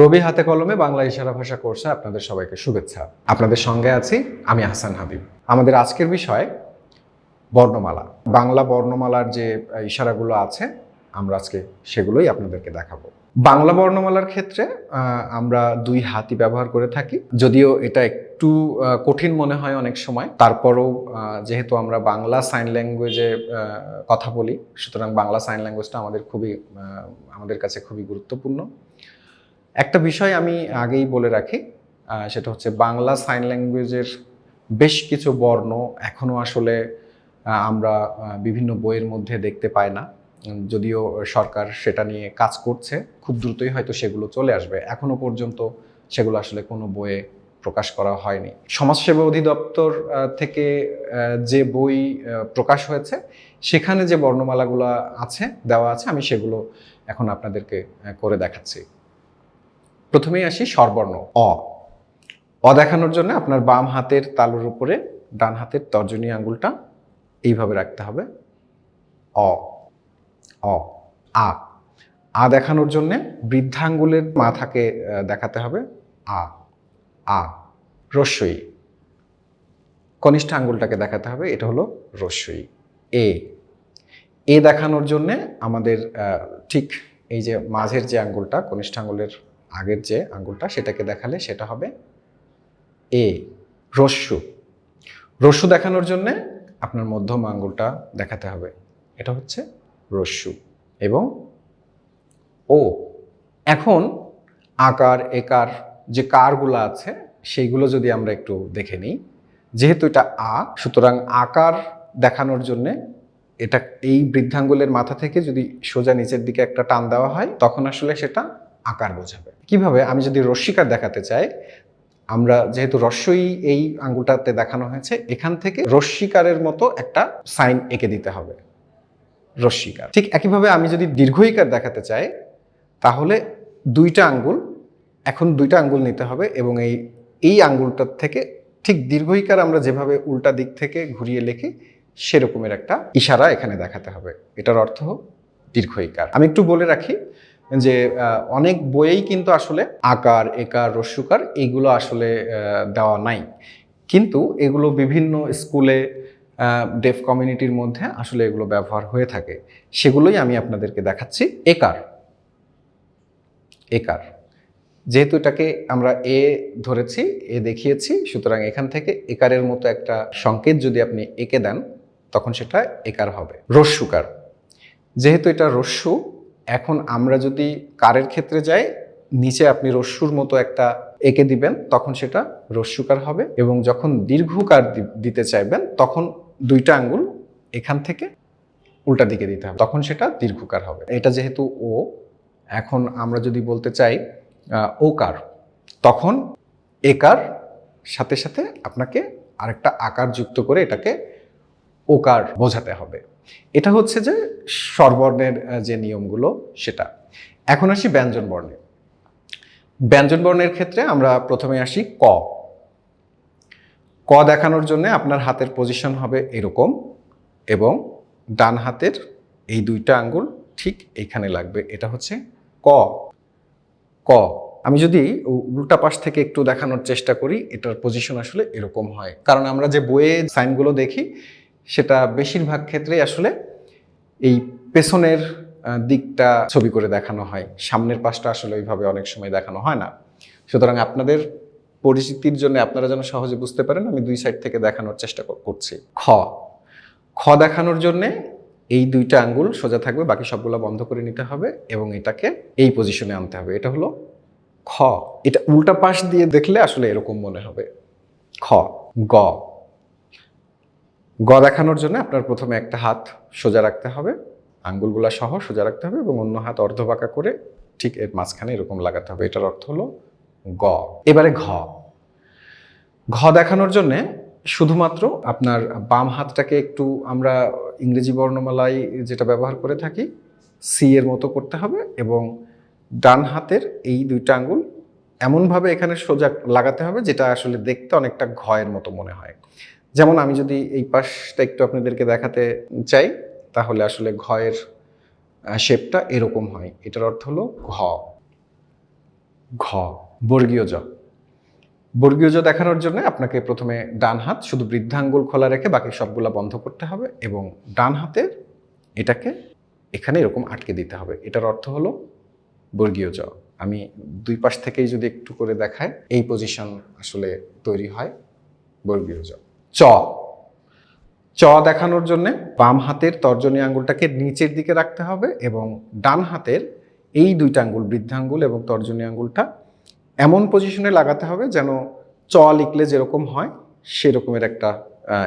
রবি হাতে কলমে বাংলা ইশারা ভাষা কোর্সে আপনাদের সবাইকে শুভেচ্ছা। আপনাদের সঙ্গে আছি আমি হাসান হাবিব। আমাদের আজকের বিষয় বর্ণমালা। বাংলা বর্ণমালার যে ইশারাগুলো আছে, আমরা আজকে সেগুলোই আপনাদেরকে দেখাবো। বাংলা বর্ণমালার ক্ষেত্রে আমরা দুই হাতি ব্যবহার করে থাকি। যদিও এটা একটু কঠিন মনে হয় অনেক সময়। তারপরও যেহেতু আমরা বাংলা সাইন ল্যাঙ্গুয়েজে কথা বলি, সুতরাং বাংলা সাইন ল্যাঙ্গুয়েজটা আমাদের খুবই আমাদের কাছে খুবই গুরুত্বপূর্ণ। একটা বিষয় আমি আগেই বলে রাখি সেটা হচ্ছে বাংলা সাইন ল্যাঙ্গুয়েজের বেশ কিছু বর্ণ এখনও আসলে আমরা বিভিন্ন বইয়ের মধ্যে দেখতে পাই না। যদিও সরকার সেটা নিয়ে কাজ করছে, খুব দ্রুতই হয়তো সেগুলো চলে আসবে। এখনও পর্যন্ত সেগুলো আসলে কোনো বইয়ে প্রকাশ করা হয়নি। সমাজসেবা অধিদপ্তর থেকে যে বই প্রকাশ হয়েছে, সেখানে যে বর্ণমালাগুলো আছে, দেওয়া আছে, আমি সেগুলো এখন আপনাদেরকে করে দেখাচ্ছি। প্রথমেই আসি স্বরবর্ণ, অ। অ দেখানোর জন্য আপনার বাম হাতের তালুর উপরে ডান হাতের তর্জনী আঙ্গুলটা এইভাবে রাখতে হবে। অ অ, আ। আ দেখানোর জন্য বৃদ্ধাঙ্গুলের মাথাকে দেখাতে হবে। আ আ, রস্যই। কনিষ্ঠ আঙ্গুলটাকে দেখাতে হবে, এটা হলো রস্যই। এ এ দেখানোর জন্য আমাদের ঠিক এই যে মাঝের যে আঙ্গুলটা, কনিষ্ঠ আঙ্গুলের আগের যে আঙ্গুলটা সেটাকে দেখালে সেটা হবে এ, রস্যু। রস্যু দেখানোর জন্য আপনার মধ্যম আঙ্গুলটা দেখাতে হবে। এটা হচ্ছে রস্যু এবং ও। এখন আকার, একার যে কারগুলো আছে সেইগুলো যদি আমরা একটু দেখে নিই, যেহেতু এটা আ, সুতরাং আকার দেখানোর জন্যে এটা এই বৃদ্ধাঙ্গুলের মাথা থেকে যদি সোজা নিচের দিকে একটা টান দেওয়া হয়, তখন আসলে সেটা আকার বোঝাবে। কীভাবে আমি যদি রশ্মিকার দেখাতে চাই, আমরা যেহেতু রস্যই এই আঙ্গুলটাতে দেখানো হয়েছে, এখান থেকে রশ্মিকারের মতো একটা সাইন এঁকে দিতে হবে, রশ্মিকার। ঠিক একইভাবে আমি যদি দীর্ঘইকার দেখাতে চাই, তাহলে দুইটা আঙ্গুল, এখন দুইটা আঙ্গুল নিতে হবে এবং এই এই আঙ্গুলটার থেকে ঠিক দীর্ঘইকার আমরা যেভাবে উল্টা দিক থেকে ঘুরিয়ে লিখি, সেরকমের একটা ইশারা এখানে দেখাতে হবে। এটার অর্থ দীর্ঘইকার। আমি একটু বলে রাখি যে অনেক বইয়েই কিন্তু আসলে আকার, একার, রস্যুকার এইগুলো আসলে দেওয়া নাই। কিন্তু এগুলো বিভিন্ন স্কুলে ডেফ কমিউনিটির মধ্যে আসলে এগুলো ব্যবহার হয়ে থাকে। সেগুলোই আমি আপনাদেরকে দেখাচ্ছি। একার। একার। যেহেতু এটাকে আমরা এ ধরেছি, এ দেখিয়েছি, সুতরাং এখান থেকে একারের মতো একটা সংকেত যদি আপনি এঁকে দেন, তখন সেটা একার হবে। রস্যুকার। যেহেতু এটা রস্যু এখন আমরা যদি কারের ক্ষেত্রে যাই, নিচে আপনি রস্যুর মতো একটা এঁকে দিবেন, তখন সেটা রস্যুকার হবে এবং যখন দীর্ঘকার দিতে চাইবেন, তখন দুইটা আঙ্গুল এখান থেকে উল্টা দিকে দিতে হবে, তখন সেটা দীর্ঘকার হবে। এটা যেহেতু ও, এখন আমরা যদি বলতে চাই ওকার তখন একার সাথে সাথে আপনাকে আরেকটা আকার যুক্ত করে এটাকে ওকার বোঝাতে হবে। এটা হচ্ছে যে স্বরবর্ণের যে নিয়মগুলো, সেটা। এখন আসি ব্যঞ্জন বর্ণে। ব্যঞ্জন বর্ণের ক্ষেত্রে আমরা প্রথমে আসি ক। ক দেখানোর জন্য আপনার হাতের পজিশন হবে এরকম এবং ডান হাতের এই দুইটা আঙ্গুল ঠিক এইখানে লাগবে। এটা হচ্ছে ক। ক। আমি যদি উল্টা পাশ থেকে একটু দেখানোর চেষ্টা করি, এটার পজিশন আসলে এরকম হয়। কারণ আমরা যে বইয়ে সাইনগুলো দেখি সেটা বেশিরভাগ ক্ষেত্রেই আসলে এই পেছনের দিকটা ছবি করে দেখানো হয়। সামনের পাশটা আসলে ওইভাবে অনেক সময় দেখানো হয় না। সুতরাং আপনাদের পরিচিতির জন্য আপনারা যেন সহজে বুঝতে পারেন, আমি দুই সাইড থেকে দেখানোর চেষ্টা করছি। খ। খ দেখানোর জন্যে এই দুইটা আঙ্গুল সোজা থাকবে, বাকি সবগুলো বন্ধ করে নিতে হবে এবং এটাকে এই পজিশনে আনতে হবে। এটা হলো খ। এটা উল্টা পাশ দিয়ে দেখলে আসলে এরকম মনে হবে। খ। গ। গ দেখানোর জন্য আপনার প্রথমে একটা হাত সোজা রাখতে হবে, আঙ্গুলগুলা সহ সোজা রাখতে হবে এবং অন্য হাত অর্ধবাঁকা করে ঠিক এর মাঝখানে এরকম লাগাতে হবে। এটার অর্থ হলো গ। এবারে ঘ। ঘ দেখানোর জন্য শুধুমাত্র আপনার বাম হাতটাকে একটু আমরা ইংরেজি বর্ণমালায় যেটা ব্যবহার করে থাকি, সি এর মতো করতে হবে এবং ডান হাতের এই দুইটা আঙ্গুল এমনভাবে এখানে সোজা লাগাতে হবে যেটা আসলে দেখতে অনেকটা ঘয়ের মতো মনে হয়। যেমন আমি যদি এই পাশটা একটু আপনাদেরকে দেখাতে চাই, তাহলে আসলে ঘয়ের শেপটা এরকম হয়। এটার অর্থ হলো ঘ। ঘ, বর্গীয় জ। বর্গীয় জ দেখানোর জন্য আপনাকে প্রথমে ডান হাত শুধু বৃদ্ধাঙ্গুল খোলা রেখে বাকি সবগুলা বন্ধ করতে হবে এবং ডান হাতের এটাকে এখানে এরকম আটকে দিতে হবে। এটার অর্থ হলো বর্গীয় জ। আমি দুই পাশ থেকেই যদি একটু করে দেখাই, এই পজিশন আসলে তৈরি হয় বর্গীয় জ। চ। চ দেখানোর জন্য বাম হাতের তর্জনী আঙ্গুলটাকে নিচের দিকে রাখতে হবে এবং ডান হাতের এই দুইটা আঙ্গুল বৃদ্ধাঙ্গুল এবং তর্জনী আঙ্গুলটা এমন পজিশনে লাগাতে হবে যেন চ লিখলে যেরকম হয় সেরকমের একটা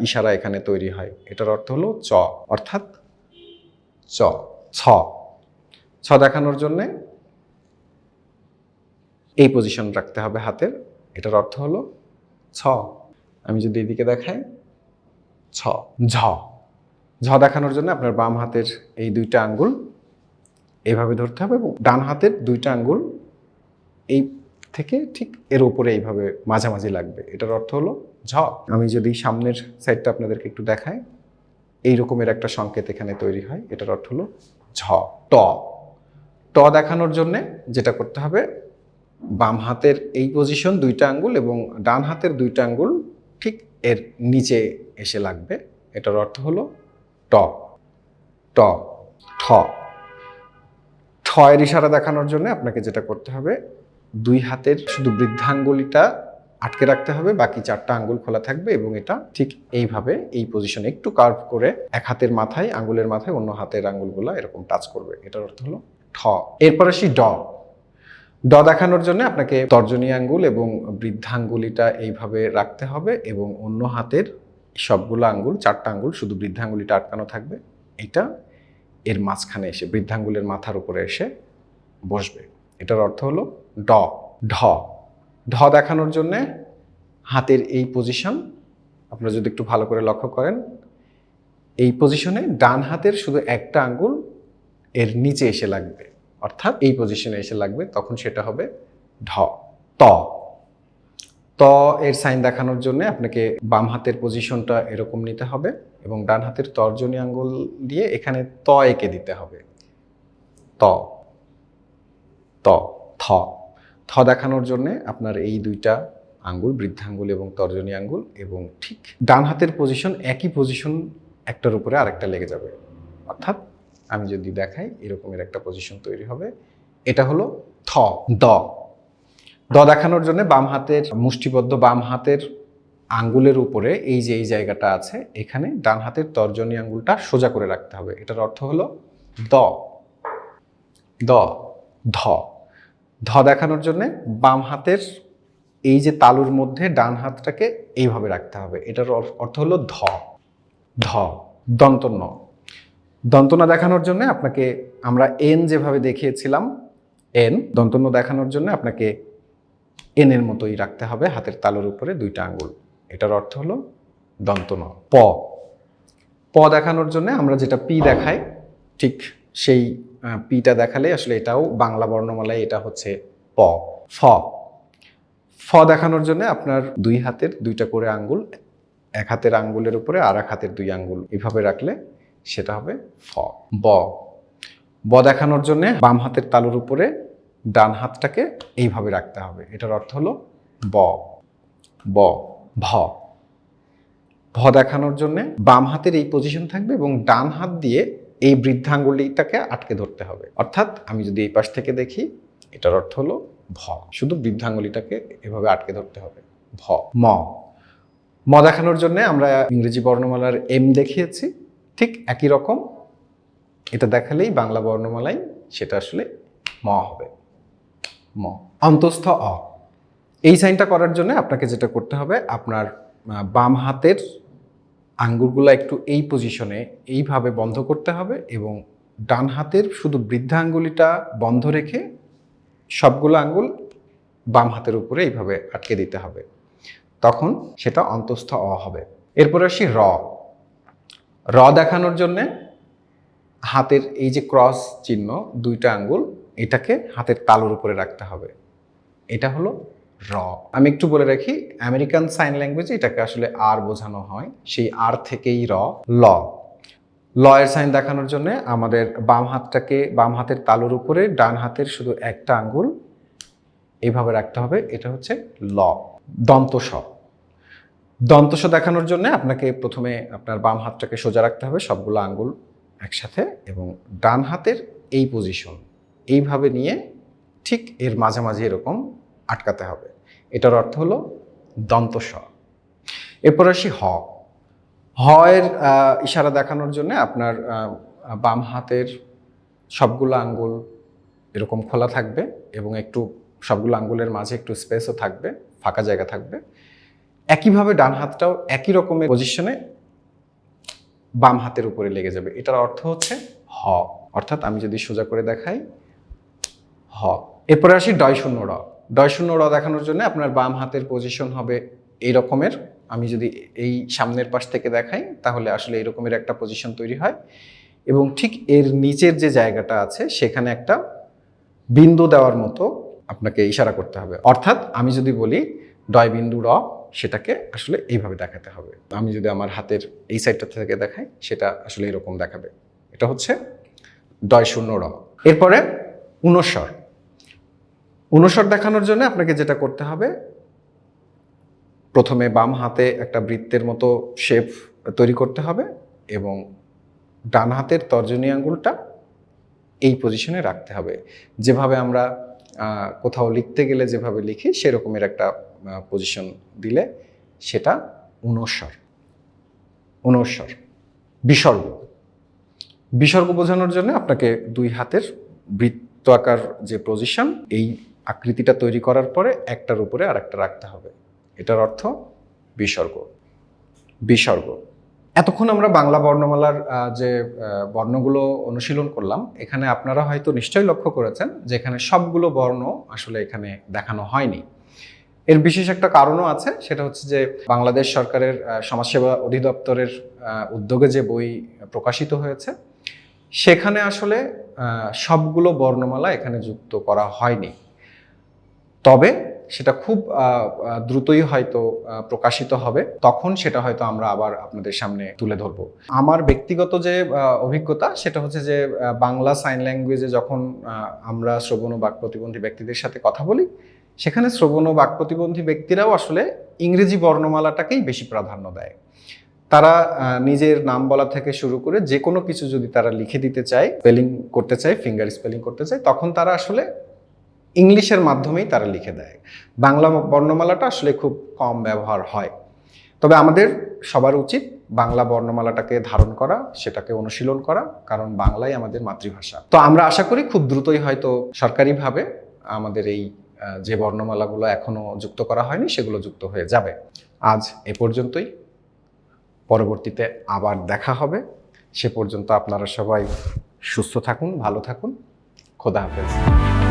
ইশারা এখানে তৈরি হয়। এটার অর্থ হলো চ। অর্থাৎ চ। ছ। ছ দেখানোর জন্যে এই পজিশন রাখতে হবে হাতের। এটার অর্থ হলো ছ। আমি যদি এদিকে দেখাই ছ ঝ। ঝ দেখানোর জন্য আপনার বাম হাতের এই দুইটা আঙ্গুল এইভাবে ধরতে হবে এবং ডান হাতের দুইটা আঙ্গুল এই থেকে ঠিক এর উপরে এইভাবে মাঝামাঝি লাগবে। এটার অর্থ হলো ঝ। আমি যদি সামনের সাইডটা আপনাদেরকে একটু দেখাই এই রকমের একটা সংকেত এখানে তৈরি হয়। এটার অর্থ হলো ঝ। ট। ট দেখানোর জন্যে যেটা করতে হবে বাম হাতের এই পজিশন দুইটা আঙ্গুল এবং ডান হাতের দুইটা আঙ্গুল ঠিক এর নিচে এসে লাগবে। এটার অর্থ হলো ট। ট, ঠ। ঠ এর ইশারা দেখানোর জন্য আপনাকে যেটা করতে হবে, দুই হাতের শুধু বৃদ্ধাঙ্গুলিটা আটকে রাখতে হবে, বাকি চারটা আঙ্গুল খোলা থাকবে এবং এটা ঠিক এইভাবে এই পজিশনে একটু কার্ভ করে এক হাতের মাথায়, আঙ্গুলের মাথায় অন্য হাতের আঙ্গুলগুলো এরকম টাচ করবে। এটার অর্থ হলো ঠ। এরপর আসি ড। ড দেখানোর জন্য আপনাকে তর্জনী আঙ্গুল এবং বৃদ্ধাঙ্গুলিটা এইভাবে রাখতে হবে এবং অন্য হাতের সবগুলো আঙ্গুল, চারটা আঙ্গুল, শুধু বৃদ্ধাঙ্গুলিটা আটকানো থাকবে। এটা এর মাঝখানে এসে, বৃদ্ধাঙ্গুলের মাথার উপরে এসে বসবে। এটার অর্থ হলো ড ঢ। ঢ দেখানোর জন্যে হাতের এই পজিশন আপনারা যদি একটু ভালো করে লক্ষ্য করেন, এই পজিশনে ডান হাতের শুধু একটা আঙ্গুল এর নিচে এসে লাগবে। অর্থাৎ এই পজিশনে এসে লাগবে, তখন সেটা হবে ঢ। ত। ত এর সাইন দেখানোর জন্য আপনাকে বাম হাতের পজিশনটা এরকম নিতে হবে এবং ডান হাতের তর্জনী আঙ্গুল দিয়ে এখানে ত এঁকে দিতে হবে। ত। ত। থ। থ দেখানোর জন্য আপনার এই দুইটা আঙ্গুল, বৃদ্ধাঙ্গুল এবং তর্জনী আঙ্গুল এবং ঠিক ডান হাতের পজিশন একই পজিশন একটার উপরে আরেকটা লেগে যাবে। অর্থাৎ আমি যদি দেখাই, এরকমের একটা পজিশন তৈরি হবে। এটা হলো থ দ। দ দেখানোর জন্য বাম হাতের, মুষ্টিবদ্ধ বাম হাতের আঙ্গুলের উপরে এই যে, এই জায়গাটা আছে, এখানে ডান হাতের তর্জনী আঙ্গুলটা সোজা করে রাখতে হবে। এটার অর্থ হলো দ। দ, ধ। ধ দেখানোর জন্য বাম হাতের এই যে তালুর মধ্যে ডান হাতটাকে এইভাবে রাখতে হবে। এটার অর্থ হলো ধ। ধ, দন্তন্য। দন্তনা দেখানোর জন্য আপনাকে আমরা এন যেভাবে দেখিয়েছিলাম এন দন্তন্য দেখানোর জন্য আপনাকে এন এর মতোই রাখতে হবে, হাতের তালুর উপরে দুইটা আঙ্গুল। এটার অর্থ হলো দন্তন, প। প দেখানোর জন্য আমরা যেটা পি দেখাই, ঠিক সেই পিটা দেখালে আসলে এটাও বাংলা বর্ণমালায় এটা হচ্ছে প। ফ। ফ দেখানোর জন্য আপনার দুই হাতের দুইটা করে আঙ্গুল, এক হাতের আঙ্গুলের উপরে আর এক হাতের দুই আঙ্গুল এভাবে রাখলে সেটা হবে ফ ব। ব দেখানোর জন্য বাম হাতের তালুর উপরে ডান হাতটাকে এইভাবে রাখতে হবে। এটার অর্থ হলো ব। ব। ভ। ভ দেখানোর জন্য বাম হাতের এই পজিশন থাকবে এবং ডান হাত দিয়ে এই বৃদ্ধাঙ্গুলিটাকে আটকে ধরতে হবে। অর্থাৎ আমি যদি এই পাশ থেকে দেখি, এটার অর্থ হলো ভ। শুধু বৃদ্ধাঙ্গুলিটাকে এভাবে আটকে ধরতে হবে। ভ। ম। ম দেখানোর জন্য আমরা ইংরেজি বর্ণমালার এম দেখিয়েছি। ঠিক একই রকম এটা দেখালেই বাংলা বর্ণমালায় সেটা আসলে ম হবে। ম। অন্তস্থ অ। এই সাইনটা করার জন্য আপনাকে যেটা করতে হবে, আপনার বাম হাতের আঙ্গুলগুলো একটু এই পজিশনে এইভাবে বন্ধ করতে হবে এবং ডান হাতের শুধু বৃদ্ধা আঙ্গুলিটা বন্ধ রেখে সবগুলো আঙ্গুল বাম হাতের উপরে এইভাবে আটকে দিতে হবে। তখন সেটা অন্তস্থ অ হবে। এরপরে আসি র। র দেখানোর জন্যে হাতের এই যে ক্রস চিহ্ন, দুইটা আঙ্গুল, এটাকে হাতের তালুর উপরে রাখতে হবে। এটা হলো র। আমি একটু বলে রাখি, আমেরিকান সাইন ল্যাঙ্গুয়েজে এটাকে আসলে আর বোঝানো হয়, সেই আর থেকেই র, ল। ল এর সাইন দেখানোর জন্য আমাদের বাম হাতটাকে, বাম হাতের তালুর উপরে, ডান হাতের শুধু একটা আঙ্গুল এইভাবে রাখতে হবে, এটা হচ্ছে ল। দন্ত স দন্ত স দেখানোর জন্য আপনাকে প্রথমে আপনার বাম হাতটাকে সোজা রাখতে হবে, সবগুলো আঙ্গুল একসাথে এবং ডান হাতের এই পজিশন এইভাবে নিয়ে ঠিক এর মাঝামাঝি এরকম আটকাতে হবে। এটার অর্থ হলো দন্ত এরপর আসি হ। হ এর ইশারা দেখানোর জন্য আপনার বাম হাতের সবগুলো আঙ্গুল এরকম খোলা থাকবে এবং একটু সবগুলো আঙ্গুলের মাঝে একটু স্পেসও থাকবে, ফাঁকা জায়গা থাকবে। একইভাবে ডান হাতটাও একই রকমের পজিশনে বাম হাতের উপরে লেগে যাবে। এটার অর্থ হচ্ছে হ। অর্থাৎ আমি যদি সোজা করে দেখাই, হ। এরপরে আসি ডয় শূন্য র। ডয় শূন্য র দেখানোর জন্য আপনার বাম হাতের পজিশন হবে এই রকমের। আমি যদি এই সামনের পাশ থেকে দেখাই, তাহলে আসলে এই রকমের একটা পজিশন তৈরি হয়। এবং ঠিক এর নিচের যে জায়গাটা আছে, সেখানে একটা বিন্দু দেওয়ার মতো আপনাকে ইশারা করতে হবে। অর্থাৎ আমি যদি বলি ডয় বিন্দু র সেটাকে আসলে এইভাবে দেখাতে হবে। আমি যদি আমার হাতের এই সাইডটা থেকে দেখাই, সেটা আসলে এরকম দেখাবে। এটা হচ্ছে ডয় শূন্য র। এরপরে উনস্বর উনস্বর দেখানোর জন্য আপনাকে যেটা করতে হবে, প্রথমে বাম হাতে একটা বৃত্তের মতো শেপ তৈরি করতে হবে এবং ডান হাতের তর্জনী আঙ্গুলটা এই পজিশনে রাখতে হবে। যেভাবে আমরা কোথাও লিখতে গেলে যেভাবে লিখি, সেরকমের একটা পজিশন দিলে সেটা উনস্বর উনস্বর বিসর্গ। বিসর্গ বোঝানোর জন্য আপনাকে দুই হাতের বৃত্ত আকার যে পজিশন এই আকৃতিটা তৈরি করার পরে একটার উপরে আর একটা রাখতে হবে। এটার অর্থ বিসর্গ। বিসর্গ। এতক্ষণ আমরা বাংলা বর্ণমালার যে বর্ণগুলো অনুশীলন করলাম, এখানে আপনারা হয়তো নিশ্চয়ই লক্ষ্য করেছেন যে এখানে সবগুলো বর্ণ আসলে এখানে দেখানো হয়নি। এর বিশেষ একটা কারণও আছে, সেটা হচ্ছে যে, বাংলাদেশ সরকারের সমাজসেবা অধিদপ্তরের উদ্যোগে যে বই প্রকাশিত হয়েছে, সেখানে আসলে সবগুলো বর্ণমালা এখানে যুক্ত করা হয়নি। তবে সেটা খুব দ্রুতই হয়তো প্রকাশিত হবে। তখন সেটা হয়তো আমরা আবার আপনাদের সামনে তুলে ধরবো। আমার ব্যক্তিগত যে অভিজ্ঞতা, সেটা হচ্ছে যে বাংলা সাইন ল্যাঙ্গুয়েজে যখন আমরা শ্রবণ ও বাক প্রতিবন্ধী ব্যক্তিদের সাথে কথা বলি, সেখানে শ্রবণ ও বাক প্রতিবন্ধী ব্যক্তিরাও আসলে ইংরেজি বর্ণমালাটাকেই বেশি প্রাধান্য দেয়। তারা নিজের নাম বলা থেকে শুরু করে যে কোনো কিছু যদি তারা লিখে দিতে চায়, স্পেলিং করতে চায়, ফিঙ্গার স্পেলিং করতে চায়, তখন তারা আসলে ইংলিশের মাধ্যমেই তারা লিখে দেয়। বাংলা বর্ণমালাটা আসলে খুব কম ব্যবহার হয়। তবে আমাদের সবার উচিত বাংলা বর্ণমালাটাকে ধারণ করা, সেটাকে অনুশীলন করা, কারণ বাংলাই আমাদের মাতৃভাষা। তো আমরা আশা করি খুব দ্রুতই হয়তো সরকারিভাবে আমাদের এই যে বর্ণমালাগুলো এখনও যুক্ত করা হয়নি, সেগুলো যুক্ত হয়ে যাবে। আজ এ পর্যন্তই। পরবর্তীতে আবার দেখা হবে। সে পর্যন্ত আপনারা সবাই সুস্থ থাকুন, ভালো থাকুন। খোদা হাফেজ।